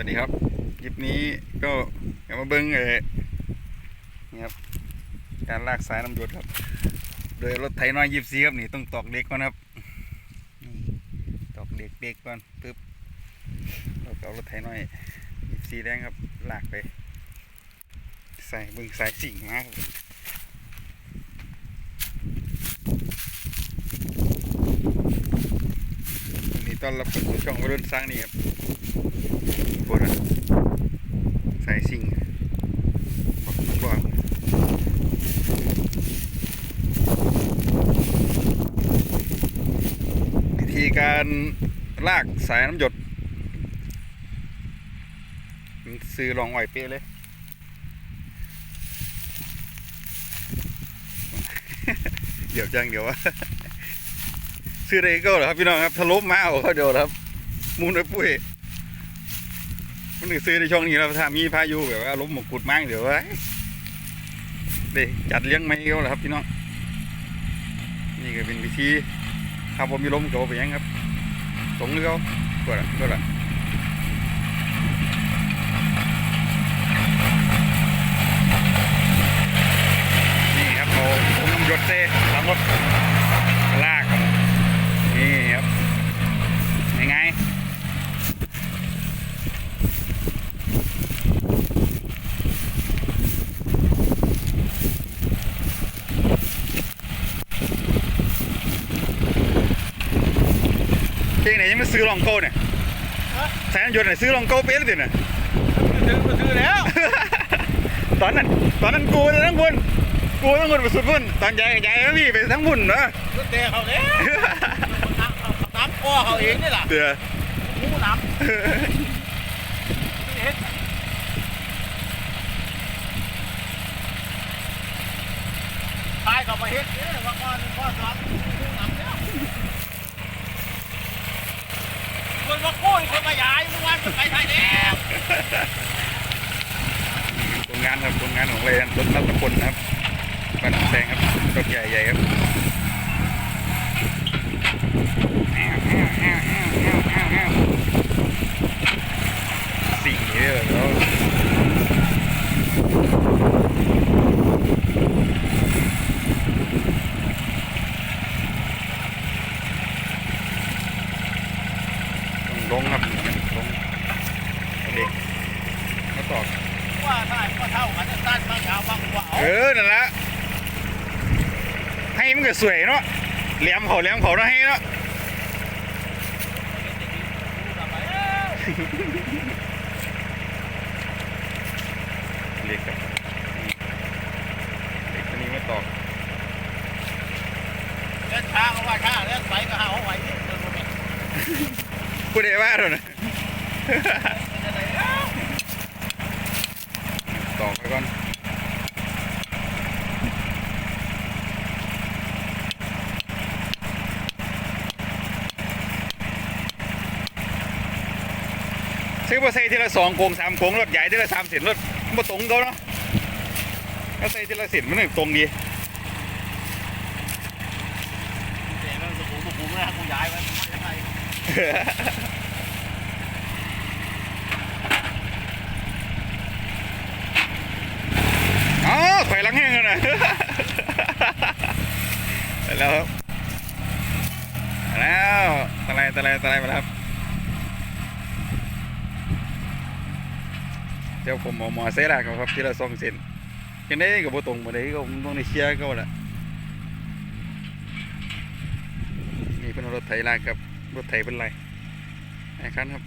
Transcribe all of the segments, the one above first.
วัสดีครับคลิปนี้ก็เอามาเบิ้งเออนี่ครับ การลากสายน้ำหยดครับ โดยรถไถน้อยยิบซีครับนี่ต้องตอกเด็กก่อนครับนี่ตอกเด็กเด็กก่อนปึ๊บแล้วก็เอารถไถน้อยยิบซีแดงครับลากไป ใส่เบึงสายสิ่งมาครับวันนี้ ต้อนรับเข้าสู่ช่องวรุ่นสร้างนี่ครับปวดอะสายสิ่งบอกบอกวิธีการลากสายน้ำหยดซื้อลองอ่อยเป๊ะเลยเดี๋ยวจังเดี๋ยววะ ซื้อได้ก็เหรอครับพี่น้องครับทะลุมาเอาเขาเดี๋ยวครับ มูนไปปุ้ยมันถึงซื้อในช่องนี้แล้วถ้ามีพายุแบบว่าล้มหมกกุดมั่งเดี๋ยววะเด็จัดเลี้ยงไม่เขาเหรอครับพี่น้องนี่ก็เป็นวิธีครับผมมีลมก็บ่เป็นยังครับตรงนี้เขาก็ละก็ละนี่ครับเราผมน้ำยศเต้หลังรถลากครับนี่ครับยังไงเก่งไหนยังไม่ ซื้อรองโก้เนี่ยแสนยศไหนซื้อรองโก้เป๊ะเลยเนี่ยซื้อมาซื้อแล้ว ตอนนั้นตอนนั้นกูไปทั้งบุญกูทั้งบุญไปสุดบุญตอนใหญ่ใหญ่แล้วพี่ไปทั้งบุญเนอะรถเตะเขาเนี่ยน้ำคอเขาเองนี่แหละเดี๋ยวหมูน้ำเฮ็ดตายเขามาเฮ็ดเนี่ยว่าก้อนก้อนน้ำหมูน้ำเนี่ยคนมากู้คนมาย้ายเมื่อวานมัน ไปไทยแล้วคนงานครับคนงานของเรนรถนัตพลนครับบ้านแซงครับรถใหญ่ใหญ่ครับสี่เยอะแล้วต้องลงครับลงเอาเด็กมาตอก ว่าถ้าก็เท่ากันสั้นบางยาวบางกว่า เออนั่นละให้มันก็สวยเนาะเหลี่ยมเขาเหลี่ยมเขาเนาะให้เนาะเล็กครับเล็กตัวนี้ไม่ตอกเล่นช้าก็ว่าช้าเล่นไปก็หาว่าไหวนี่เดินไปพูดได้ว่าเลยนะตอกไปก่อน ซื้อมาใส่ทีละสองโกงสามโกงรถใหญ่ทีละสามเส้นรถมาตรงเขาเนาะก็ใส่ทีละเส้นมันถึงตรงดีเดี๋ยวมันจะกูกูไม่ให้กูย้ายไว้ไม่ได้อ๋อถอยหลังแห้งแล้วนะไปแล้วครับแล้วตะไลตะไลตะไลมาแล้วครับ เดี๋ยวผมเอาหมอเซล่าครับครับทีละสองเซนยังได้กับโบตรงมาได้ก็ต้องในเชียร์ก็แหละนี่เป็นรถไถลากครับรถไถเป็นไรไอ้คันครับ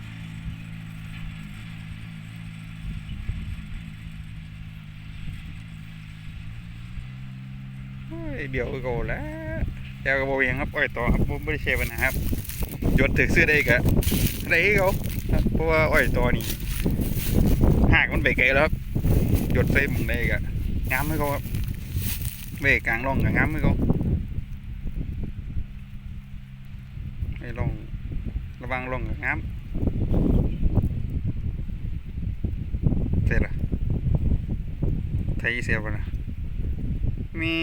เดี๋ยวก็แล้วเดี๋ยวก็บอกยังครับอ้อยต่อครับผมไม่ได้เชฟนะครับยดถึกซื้อได้กะได้ให้เขาเพราะว่าอ้อยต่อนี่ หากมันไปไกลแล้วครับหยดใส่หมึงได้กะงามให้เขาครับเบรกกลางร่องกับงามให้เขาให้ร่องระวังร่องกับงามเสร็จละไทยเสียบละมี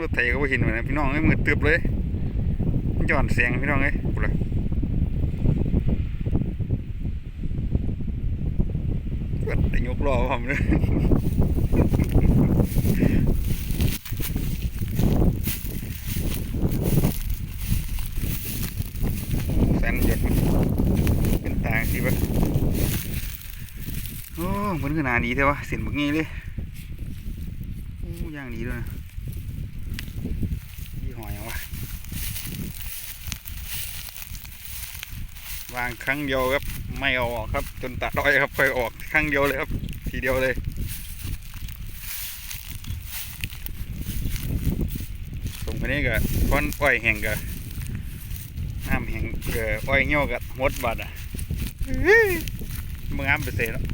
รถไถก็บ่เห็นเหมือนกันพี่น้องเอ้มือตึบเลยย้อนเสียงพี่น้องเอ้กูเละ แต่ยกล้อผมเลยแฟนหยดเป็นตางสิบะโอ้มันขนาดดีเท่วะเสียนบักงี้เลยโอ้ย่างดีด้วยนะยี่ห้อหยังวะวางครั้งเดียวครับ ไม่เอาออกครับ จนตัดร้อยครับค่อยออกครั้งเดียวเลยครับ ทีเดียวเลย สมคนนี้ก็ก้อนอ้อยแห้งก็น้ำแห้งเอ่ออ้อยเงี้ยวกับหมดบัดอะอื้อมึงอ้ามไปเสร็จแล้ว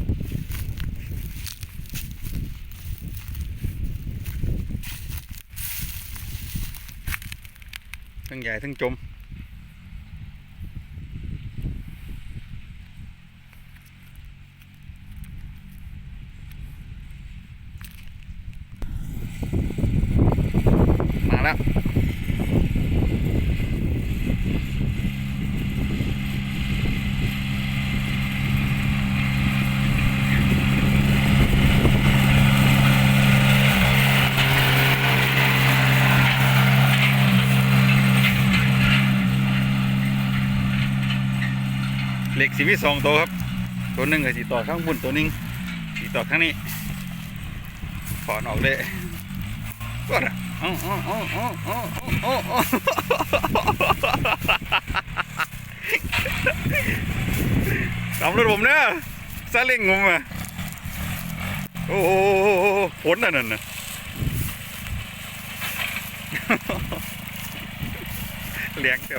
ทั้งใหญ่ทั้งจม มาแล้ว เหล็กสีมีสองตัวครับ ตัวหนึ่งกับสีต่อข้างบนตัวหนึ่งสีต่อข้างนี้ถอนออกเลยก็นะอ๋ออ๋ออ๋ออ๋ออ๋ออ๋ออ๋อตามรถผมเนี่ยซาเล้งงมอะโอ้โหผลนั่นน่ะเลี้ยงเดีย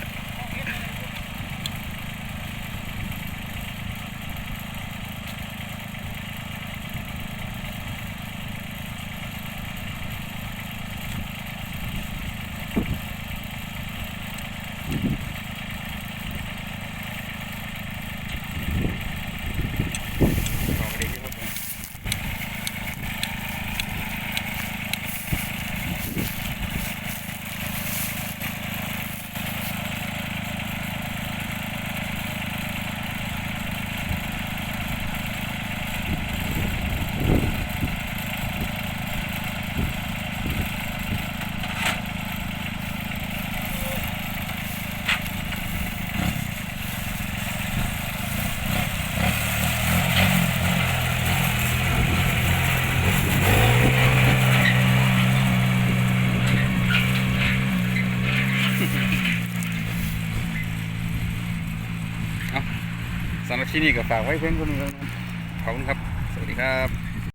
ที่นี่ก็ฝากไว้เพื่อนคนนึงครับขอบคุณครับ สวัสดีครับ